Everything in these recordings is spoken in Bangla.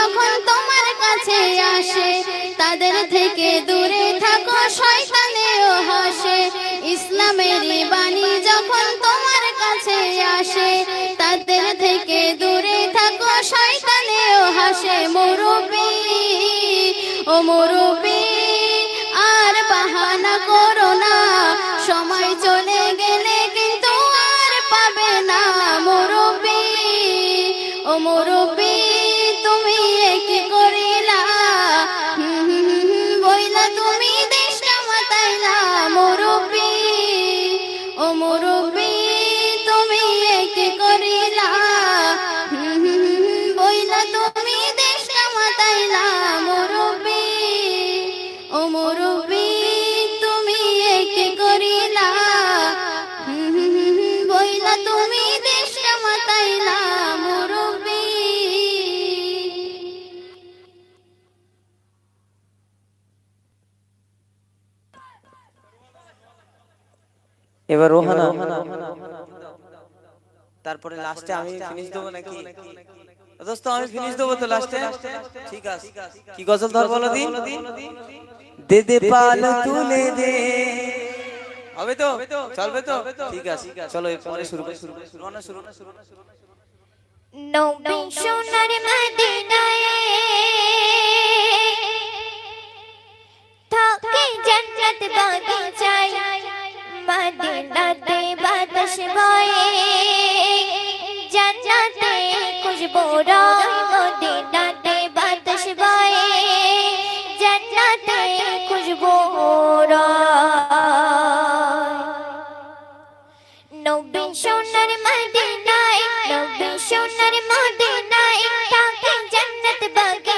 যখন তোমার কাছে আসে, তাদের থেকে দূরে থাকো, শয়তানেও হাসে। ইসলামের বাণী যখন তোমার কাছে আসে, তাদের থেকে দূরে থাকো, শয়তানেও হাসে। মুরুবি ও মুরব্বী। লাস্টে আমি ফিনিশ দেবো নাকি দোস্ত আমি ফিনিশ দেবো তো লাস্টে ঠিক আছে। কি গজল ধর বলো দি দে দে পাল তুলে দে। হবে তো? চলবে তো? ঠিক আছে চলো এরপরে শুরু করি রোহানা শুরু নবী সোনার মদিনায় থাকে জান্নাত বাগিচায়। মদিনাতে রয় মদিনাতে বাতাস বয়ে জান্নাতে খুশবু নবী সোনার মদিনায় নবী সোনার মদিনায় থাকে জান্নাত বাগিচায়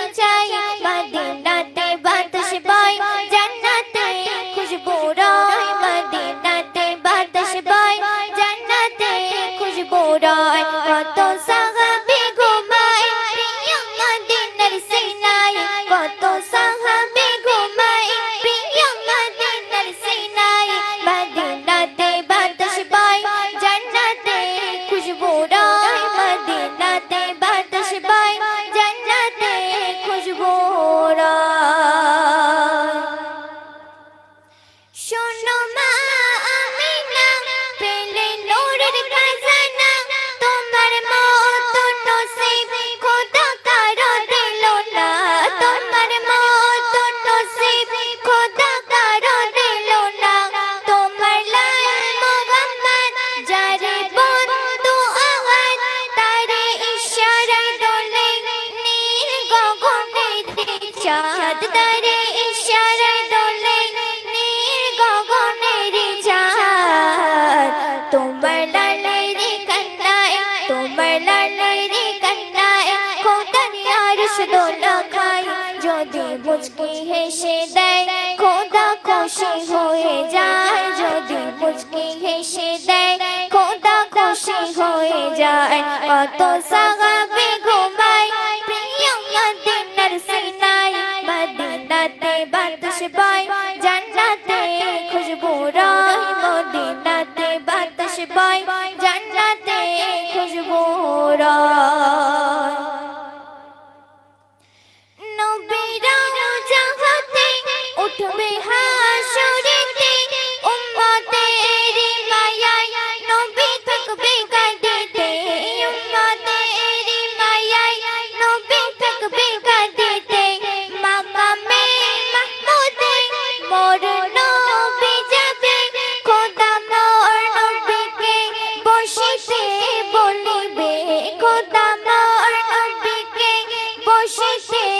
মুচকি হেসে দেয়, খোদা খুশি হয়ে যায়। কত সাহাবী ঘুমায়, প্রিয় মদিনার সিনায়। মদিনাতে বাতাস বয়, জান্নাতে খুশবু রয়। মদিনাতে বাতাস বয়, জান্নাতে খুশবু রয়। নবীরা জাহাতে উঠবে হাসরেতে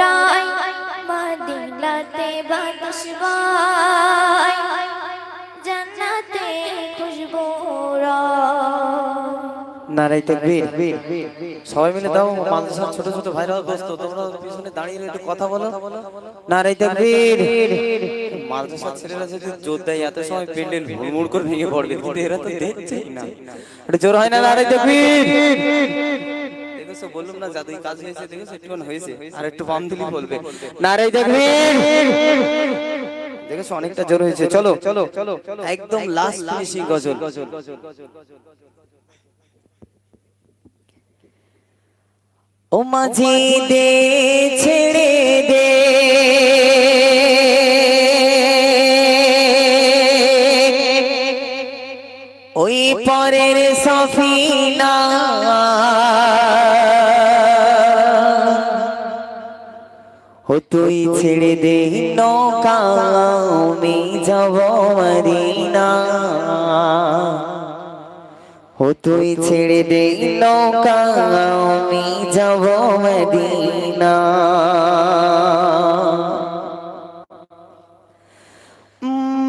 রয় মদিনাতে বাতাস জান্নাতে খুশবু নারাই তাকবীর। সবাই মিলে দাও মাদ্রাসার ছোট ছোট ভাইরা দোস্ত তোমরা পিছনে দাঁড়িয়ে একটু কথা বলো। নারাই তাকবীর। মাদ্রাসার ছেলেরা যদি জোর দেয় এত সময় প্যান্ডেল হুড়মুড় করে ভেঙে পড়বে কিন্তু এরা তো দেখছেই না। এটা জোর হয় না নারাই তাকবীর। দেখেছ বললাম না জাদুই কাজ হয়েছে দেখেছ একটু হয়েছে। আর একটু বাম দিলি বলবে। তাকবীর দেখেছ অনেকটা জোর হয়েছে। চলো চলো চলো একদম লাস্ট ফিনিশিং গজল। ও মাঝি দে ছেড়ে দে। ওই পরের সফিনা ও তুই ছেড়ে দে নৌকা আমি যাব মদিনা ও তুই ছেড়ে দে নৌকা আমি যাব মদিনা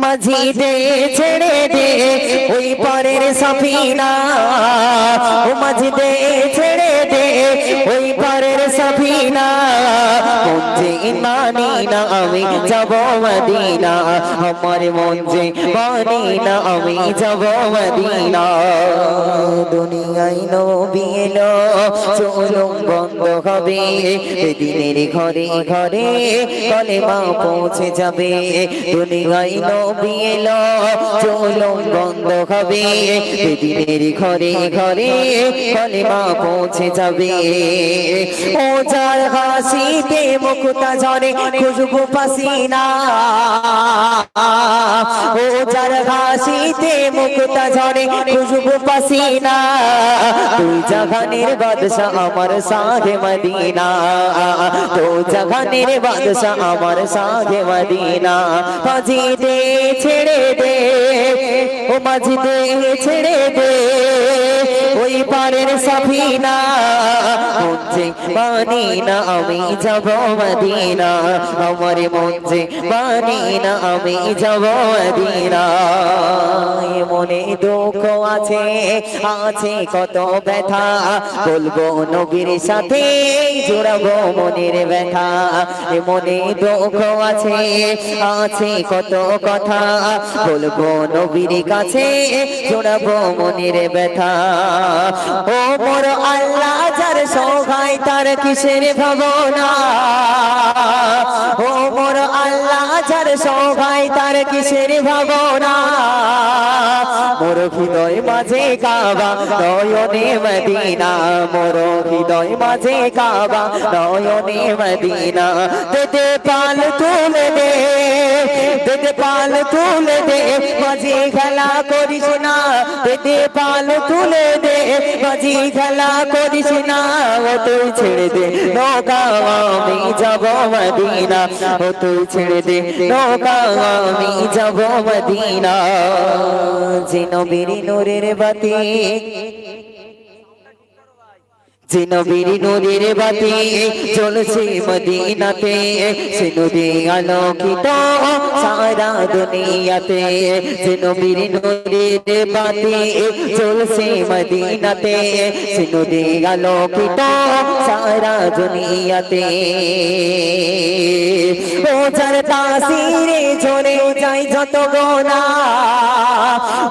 মাঝি দে ছেড়ে দে ওই পরের সফিনা ও মাঝি দে মঞ্জে মানি না আমি যাব মদিনা। আমার মঞ্জে মানি না আমি যাব মদিনা। দুনিয়ায় নবী এলো চলুম বন্ধ হবে। দিনের ঘরে ঘরে কলেমা পৌঁছে যাবে। দুনিয়ায় নবী এলো চলুম বন্ধ হবে। দিনের ঘরে ঘরে কলেমা পৌঁছে যাবে। ও যার হাসিতে মুক্তা ঝরে খুশবু পাসিনা ও যার হাসিতে মুক্তা ঝরে খুশবু পাসিনা তুই জাগানের বাদশা আমার সাথে মদিনা। তো জাগানের বাদশা আমার সাথে মদিনা। মাঝি দে ছেড়ে দে, ও মাঝি দে ছেড়ে দে। পারের সাফিনা। মানি না, আমি যাব মদিনা। আমার মানি না, আমি যাব মদিনা। মনে দুঃখ আছে আছে কত ব্যথা। বলব নবীর সাথে, জোড়াবো মনের ব্যথা। মনে দুঃখ আছে আছে কত কথা। বলব নবীর কাছে, জোড়াবো মনের ব্যথা। ও মোর আল্লাহ যার সহায় তার কিসের ভাবনা? ও মোর আল্লাহ যার সহায় তার কিসের ভাবনা? মোর হৃদয় মাঝে কাবা, নয়নে মদিনা। মোর হৃদয় মাঝে কাবা, নয়নে মদিনা। দেদে পাল তুলে দে দেদে পাল তুলে দে মাঝে খেলা করিস না। দেদে পাল তুলে দে মাঝে খেলা করিস না। ও তুই ছেড়ে দে, নৌকা আমি যাব মদিনা। ও তুই ছেড়ে দে, নৌকা আমি যাব মদিনা। যে নবীর নূরের বাতি যে নবীর নূরের বাতি চলছে মদিনাতে। সে নদী আলোকিত সারা দুনিয়াতে। যে নবীর নূরের বাতি চলছে মদিনাতে। সে নদী আলোকিত সারা দুনিয়াতে। ও যার তাসিরে ঝরে যায় যত গোনা।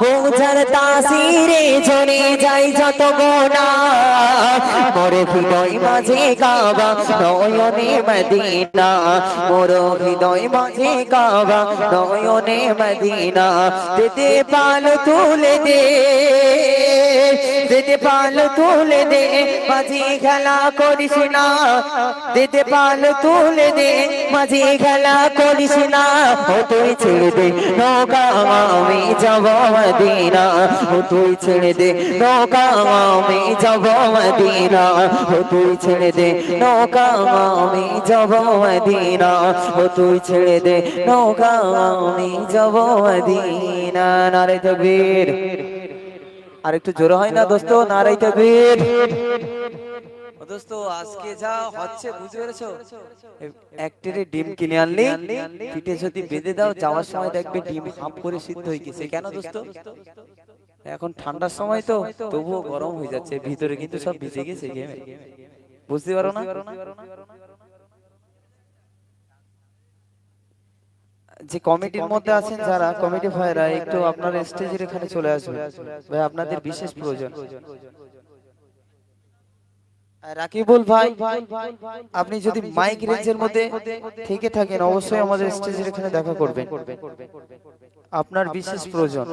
ও যার তাসিরে ঝরে যায় যত গোনা। মোর হৃদয় মাঝে কাবা, নয়নে মদিনা। মোর হৃদয় মাঝে কাবা, নয়নে মদিনা। দেদে পাল তুলে দে দেদে পাল তুলে দে, মাঝে খেলা করিস না। দেদে পাল তুলে দে, মাঝে খেলা করিস না। ও তুই ছেড়ে দে, নৌকা আমি যাব মদিনা। ও তুই ছেড়ে দে, নৌকা আমি যাব মদিনা। ও তুই ছেড়ে দে। নৌকা আমি যাব মদিনা। ও তুই ছেড়ে দে। নৌকা আমি যাব মদিনা। নারে তকবীর আর একটু জোরে হয় না দোস্ত নারাই তকবীর দোস্ত, আজকে যা হচ্ছে, বুঝতে পেরেছ? একটারে ডিম কিনে আনলি। পিঠে যদি বেঁধে দাও, যাওয়ার সময় দেখবে ডিম হাফ করে সিদ্ধ হয়ে গেছে। কেন দোস্ত? এখন ঠান্ডার সময় তো তবুও গরম হয়ে যাচ্ছে, ভিতরে কিন্তু সব ভিজে গেছে গেমে বুঝতে পারো না? যে কমিটির মধ্যে আছেন যারা কমিটি ভাইরা একটু আপনার স্টেজের এখানে চলে আসবে ভাই, আপনাদের বিশেষ প্রয়োজন। রাকিবুল ভাই, আপনি যদি মাইক রেঞ্জের মধ্যে থেকে থাকেন, অবশ্যই আমাদের স্টেজের এখানে দেখা করবেন। আপনার বিশেষ প্রয়োজন।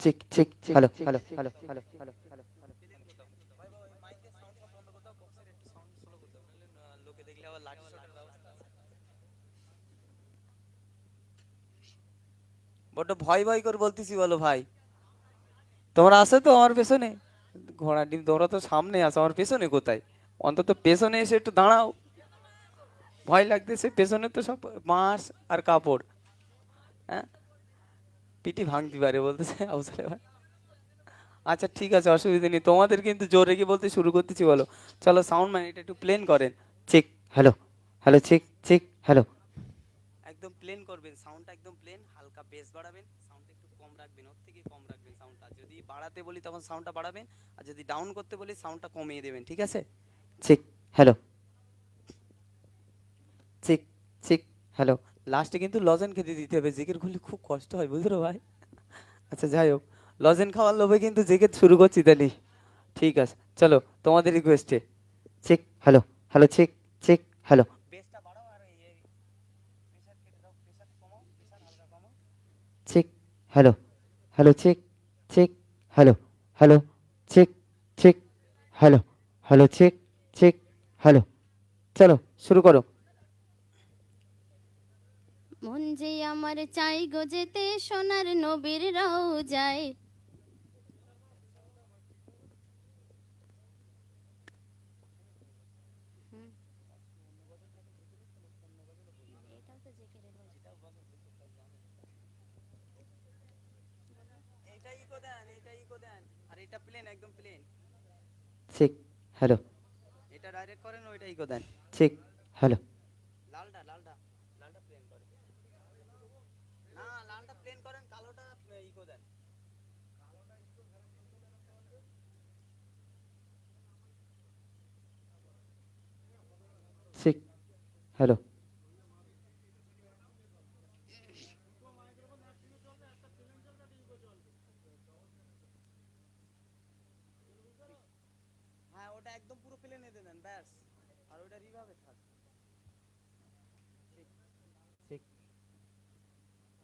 ঠিক ঠিক hello hello hello hello hello বড্ড ভয় ভয় করে বলতেছি বলো ভাই তোমরা আসো তো আমার পেছনে ঘোড়া ডিম তোমরা তো সামনে আসো আমার পেছনে কোথায় অন্তত পেছনে এসে একটু দাঁড়াও ভয় লাগতেছে পেছনে তো সব বাঁশ আর কাপড় হ্যাঁ পিটি ভাঙতে পারে বলতেছে আউসালে ভাই আচ্ছা ঠিক আছে অসুবিধা নেই। তোমাদের কিন্তু জোরে কি বলতে শুরু করতেছি বলো। চলো সাউন্ড ম্যান এটা একটু প্লেন করেন। Check hello hello check check hello একদম প্লেন করবেন সাউন্ডটা একদম প্লেন হালকা বেস বাড়াবেন সাউন্ডটা একটু কম রাখবেন ওর থেকে কম রাখবেন সাউন্ডটা যদি বাড়াতে বলি তখন সাউন্ডটা বাড়াবেন আর যদি ডাউন করতে বলি সাউন্ডটা কমিয়ে দেবেন ঠিক আছে? Check hello check check hello লাস্টে কিন্তু লজেন খেতে দিতে হবে জেকের খুললে খুব কষ্ট হয় বুঝলো ভাই? আচ্ছা যাই হোক। লজেন খাওয়ার লোভে কিন্তু জেকের শুরু করছি তাহলে ঠিক আছে চলো তোমাদের রিকোয়েস্টে check hello hello check check hello check hello hello check check hello hello check check hello hello check check hello চলো শুরু করো মন যে আমার চাই গো যেতে সোনার নবীর রাও যায় এটা ইকো দেন এটা ইকো দেন আর এটা প্লেন একদম প্লেন চেক হ্যালো এটা ডাইরেক্ট করেন ওইটা ইকো দেন। চেক হ্যালো লালটা লালটা লালটা প্লেন করেন না লালটা প্লেন করেন কালোটা ইকো দেন চেক হ্যালো। হ্যাঁ ওটা একদম পুরো প্লেনে দিয়ে দেন ব্যাস। আর ওটা রিভাবে থাক। চেক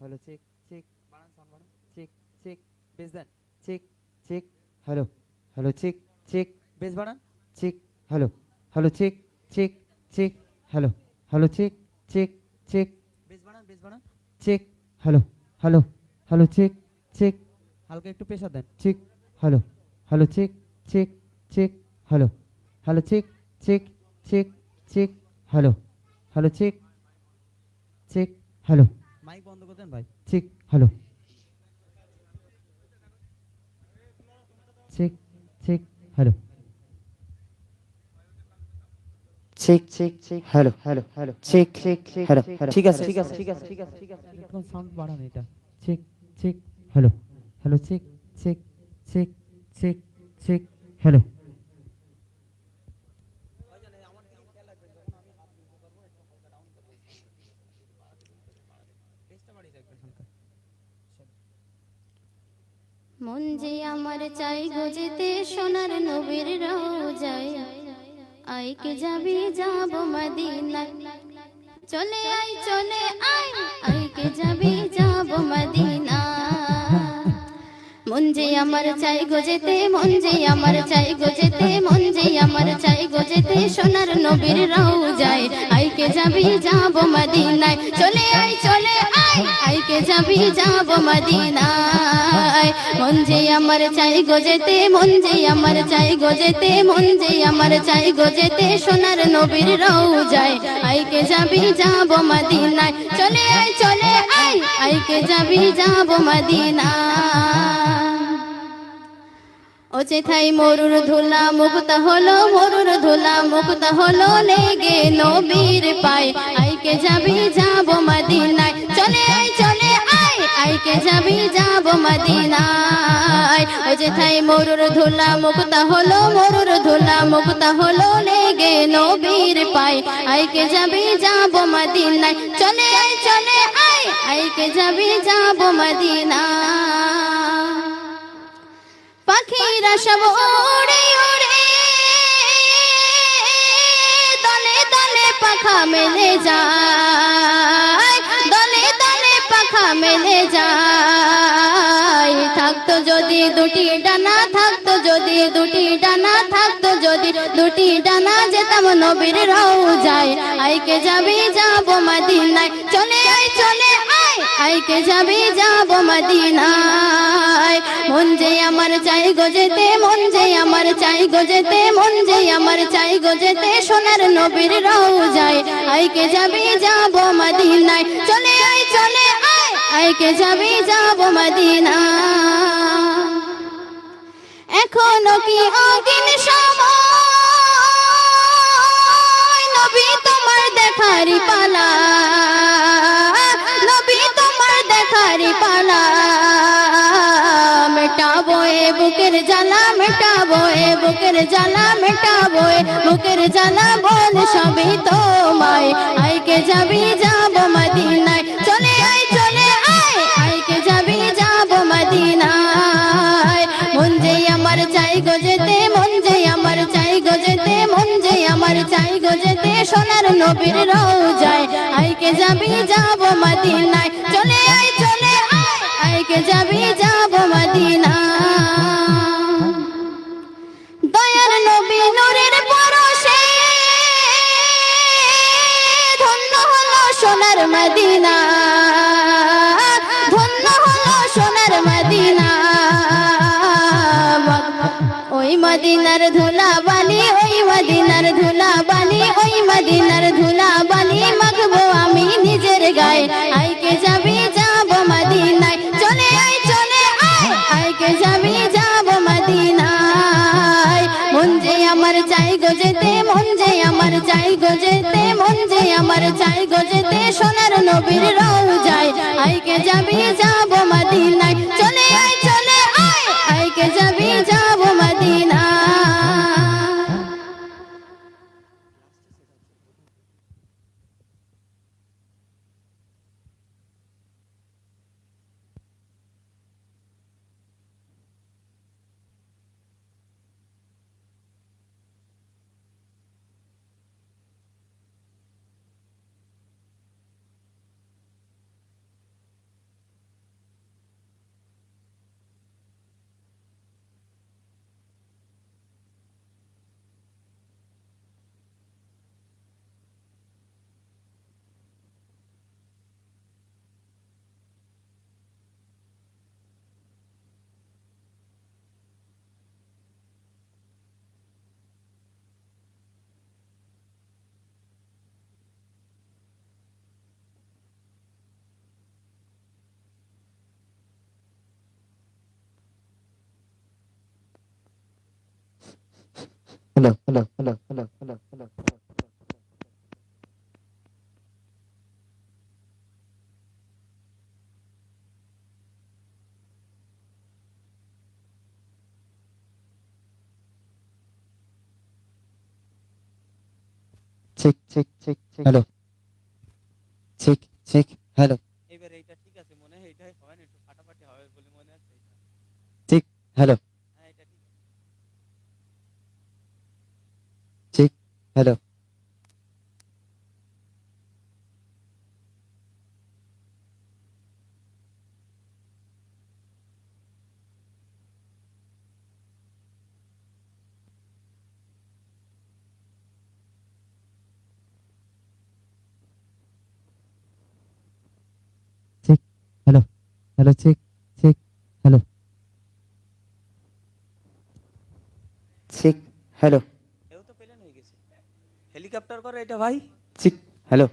হ্যালো চেক চেক বাড়ান সাউন্ড চেক চেক বেশ দেন। Check check hello hello check check বেশ বাড়ান check hello hello check check check hello. Hello check check check. Check hello hello hello check check. হালকা একটু প্রেসার দেন। Check hello hello check check check hello. Hello check check check check hello. Hello check check hello. Mic বন্ধ করে দেন ভাই। Check hello. Check check hello. Check check check hello hello hello check check check hello ঠিক আছে ঠিক আছে ঠিক আছে ঠিক আছে ঠিক আছে একদম সাউন্ড বাড়ান এটা। Check check hello hello check check check check check hello মন যে আমার চাই গো যেতে সোনার নবীর রাও যায় আইকে যাবি যাব মদিনায় চলে আই চলে আই আইকে যাবি যাব মদিনা? মন যে আমার চাই গজেতে মন যে আমার চাই গজেতে মন যে আমার চাই গজেতে সোনার নবীর রাও যায় আইকে যাবি যাব মদিনায় চলে আয় চলে আয় আইকে যাবি যাব মদিনায় মন যে আমার চাই গজেতে মন যে আমার চাই গজেতে মন যে আমার চাই গজেতে সোনার নবীর রাও যায় আইকে যাবি যাব মদিনায় চলে আয় চলে আইকে যাবি যাব মদিনা। ও চেথাই মরুর ধুলা মুক্ত হলো, মরুর ধুলা মুক্ত হলো, লেগে নবীর পায়। আইকে যাবি যাব মদিনায়, চলে আয় আইকে যাবি, যাব মদিনায়। ও চেথাই মরুর ধুলা, মুক্ত হলো মরুর ধুলা, মুক্ত হলো লেগে নবীর পায়। আইকে যাবি, যাব মদিনায়। চলে আয় চলে আয়, আইকে যাবি, যাব মদিনায়। পাখিরা সব ওড়ে ওড়ে দলে দলে পাখা মেলে যায়। মেলে যায়। থাকতো যদি দুটি ডানা, থাকতো যদি দুটি ডানা, থাকতো যদি দুটি ডানা, যেতাম নবীর রও যায় আইকে যাবি যাব মদিনায়? চলে আয় চলে আয় আইকে যাবি যাব মদিনায়। মন যে আমার চাই গজেতে মন যে আমার চাই গজেতে মন যে আমার চাই গজেতে সোনার নবীর রও যায় আইকে যাবি যাব মদিনায়? চলে আয়, চলে আইকে যাবি, যাব মদিনা। এখনও কি অগিন সময়? নবী তোমার দেখারি পালা। নবী তোমার দেখারি পালা। মেটাবো এ বুকের জ্বালা, মেটাবো এ বুকের জ্বালা, মেটাবো বুকের জ্বালা। বল সবই তোমায়। আইকে যাবি চাই গজেতে সোনার নবীর রও যায় আইকে যাবি যাব মদিনায়? চলে আয় চলে আয়। আইকে যাবি যাব মদিনায়। দয়ার নবী নূরের পরশে ধন্য হলো সোনার মদিনা। ধন্য হলো সোনার মদিনা। ওই মদিনার ধুলা বালি ওই মদিনার ধুলা বালি ওই মদিনার ধুলা বালি মাখবো আমি নিজের গায়ে। আইকে যাবি, যাব মদিনায়। চলে আয় চলে আয়। আইকে যাবি, যাব মদিনায়। মন যে আমার চাই গজেতে মন যে আমার চাই গজেতে মন যে আমার চাই গজেতে সোনার নবীর রও যায় আইকে যাবি, যাব hello hello hello hello hello hello check check check check hello check check hello এবার এইটা ঠিক আছে মনে হয় এটাই হয় না একটু ফাটাফাটি হবে বলে মনে হচ্ছে এটা। Check hello هلا. تيك هلا تيك تيك هلا تيك هلا হেলিকপ্টার করে এটা ভাই। Check hello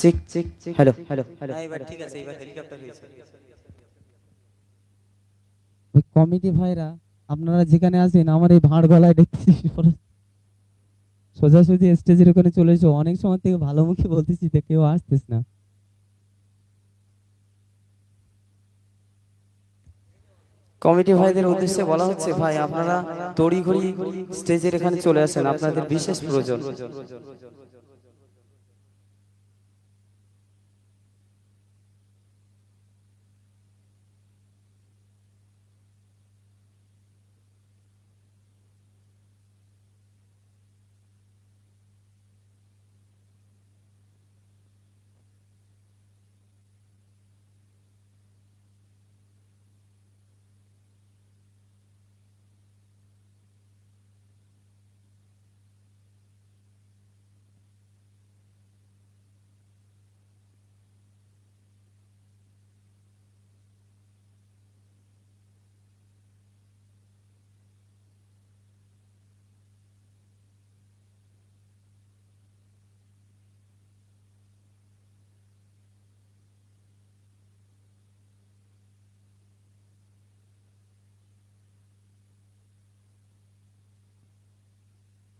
check check check hello hello hello হ্যাঁ এবার ঠিক আছে এবার হেলিকপ্টার হয়েছে। ওই কমিটি ভাইরা আপনারা যেখানে আছেন আমার এই ভাঁড় গলায় দেখতেছি সোজাসুজি স্টেজের ওখানে চলে এসো। অনেক সময় থেকে ভালো মুখে বলতেছি তো কেউ আসতেছ না। কমিটি ভাইদের উদ্দেশ্যে বলা হচ্ছে ভাই আপনারা তড়িঘড়ি স্টেজের এখানে চলে আসেন আপনাদের বিশেষ প্রয়োজন।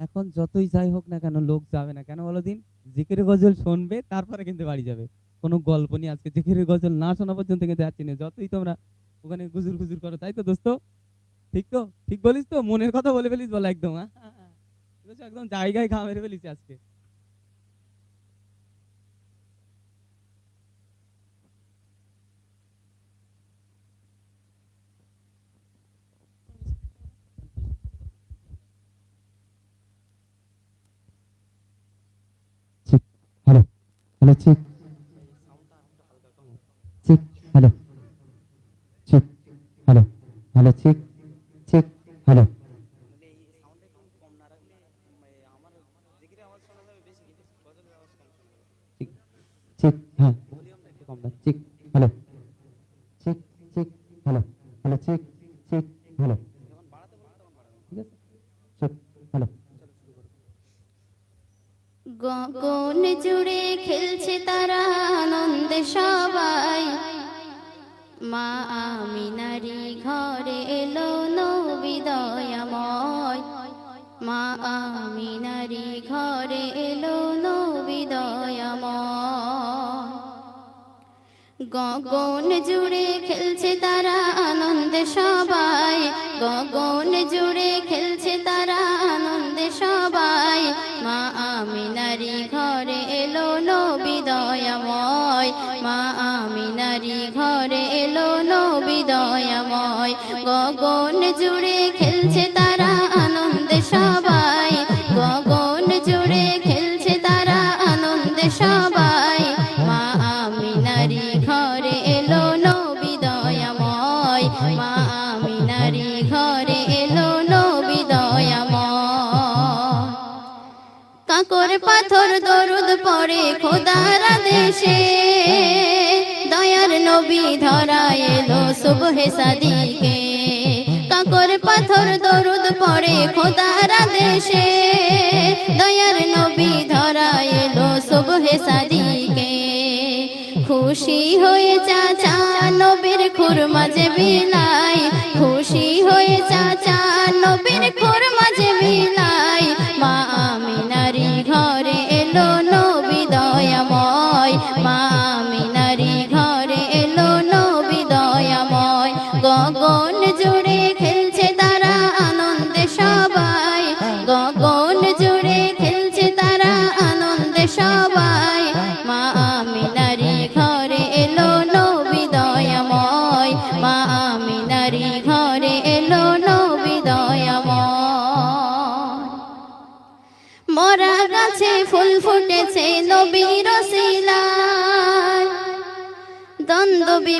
এখন যতই যাই হোক না কেন, লোক যাবে না কেন বলো দিন? জিকির গজল শুনবে, তারপরে কিন্তু বাড়ি যাবে। কোনো গল্প নিয়ে আজকে জিকির গজল না শোনা পর্যন্ত কিন্তু যাচ্ছি না। যতই তোমরা ওখানে গুজুর গুজুর করো, তাই তো দোস্ত? ঠিক তো? ঠিক বলিস তো? মনের কথা বলে ফেলিস বলো একদম হ্যাঁ? বুঝেছ? একদম জায়গায় ঘা মেরে ফেলিস আজকে। Hello hello check check hello. Check hello hello check check hello. Check হ্যাঁ। Check hello. Check check hello. Hello. Check check hello ঠিক আছে চেক হ্যালো গগন জুড়ে খেলছে তারা আনন্দে সবাই। মা আমি নারী ঘরে এলো নবী দয়াময়। মা আমিনারি ঘরে এলো নবী দয়াময়। গগন জুড়ে খেলছে তারা আনন্দে সবাই। গগন জুড়ে খেলছে তারা আনন্দে সবাই। আমিনারি ঘরে এলো নবী দয়াময়। মা আমিনারি ঘরে এলো নবী দয়াময়। গগন জুড়ে খেলছে তারা কাকর পাথর দরুদ পরে খোদার দেশে দয়ার নবী ধরা এলো সুবহে সাদিকে। কাকর পাথর দরুদ পড়ে খোদার দেশে দয়ার নবী ধরা এলো সুবহে সাদিকে। খুশি হয়ে চাচা নবীর খুর মাঝে বিলাই। খুশি হয়ে চাচা নবীর খুর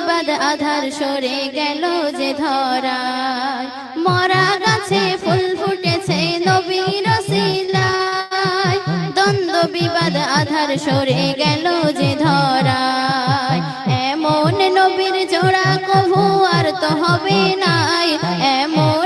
বিবাদ আধার সরে গেল যে ধরা মরা গাছে ফুল ফুটেছে নবীর দ্বন্দ্ব, বিবাদ, আধার সরে গেল যে ধরা এমন নবীর জোড়া কভু আর তো হবে নাই। এমন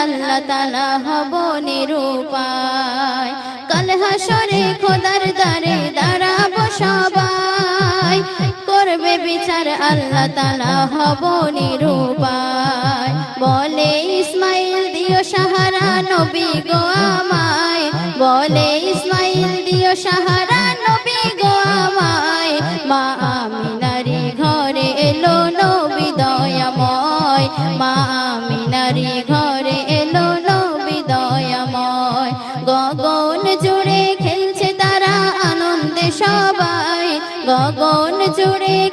আল্লাহ তালা হব নিরূপায়। কাল হাসরে খোদার দারে দাঁড়াবো সবাই। করবে বিচার আল্লাহ তালা হব নিরূপায়। বলে ইসমাইল, দিও সাহারা নবী গো আমায়। বলে ইসমাইল, দিও সাহারা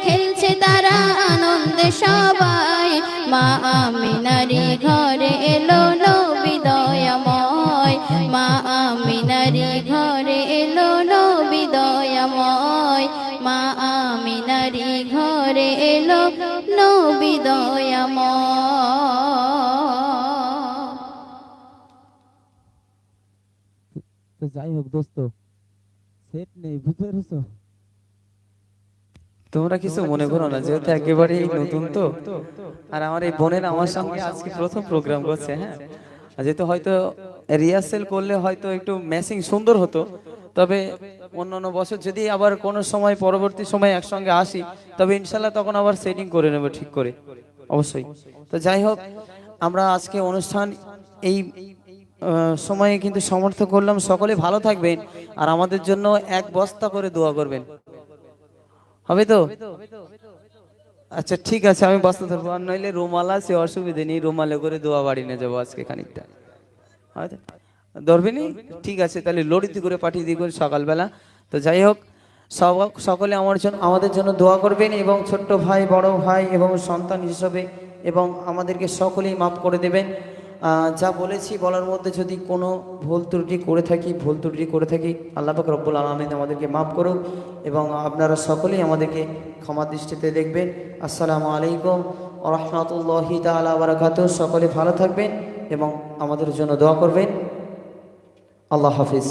খেলছে তারা আনন্দে সবাই। মা আমিনারি ঘরে এলো নবী দয়াময়। মা আমিনারি ঘরে এলো নবী দয়াময়। মা আমিনারি ঘরে এলো নবী দয়াময়। যাই হোক দোস্ত, সেট নেই, বুঝতে পেরেছ? তোমরা কিছু মনে করো না যেহেতু একেবারেই নতুন তো। আর আমার এই বোনের আমার সঙ্গে আজকে প্রথম প্রোগ্রাম করছে হ্যাঁ। যেহেতু হয়তো রিহার্সেল করলে হয়তো একটু ম্যাচিং সুন্দর হতো তবে অন্য অন্য বছর যদি আবার কোনো সময় পরবর্তী সময় একসঙ্গে আসি তবে ইনশাল্লাহ তখন আবার সেটিং করে নেব ঠিক করে অবশ্যই। তো যাই হোক আমরা আজকে অনুষ্ঠান এই সময়ে কিন্তু সমর্থ করলাম। সকলে ভালো থাকবেন আর আমাদের জন্য এক বস্তা করে দোয়া করবেন। হবে তো? আচ্ছা ঠিক আছে আমি বস্তা ধরবো আর নইলে রুমাল আছে অসুবিধে নেই রুমালে করে দোয়া বাড়ি নিয়ে যাব আজকে খানিকটা। হয়তো ধরবে ঠিক আছে তাহলে লড়িতে করে পাঠিয়ে করে সকালবেলা। তো যাই হোক সব- সকলে আমার জন্য আমাদের জন্য দোয়া করবেন এবং ছোট্ট ভাই বড় ভাই এবং সন্তান হিসেবে এবং আমাদেরকে সকলেই মাফ করে দেবেন। যা বলেছি বলার মধ্যে যদি কোনো ভুল ত্রুটি করে থাকি, ভুল ত্রুটি করে থাকি, আল্লাহ পাক রব্বুল আলমিন আমাদেরকে মাফ করুক এবং আপনারা সকলেই আমাদেরকে ক্ষমা দৃষ্টিতে দেখবেন। আসসালামু আলাইকুম রহমতুল্লাহি তালা বারাকাত সকলে ভালো থাকবেন এবং আমাদের জন্য দোয়া করবেন। আল্লাহ হাফিজ।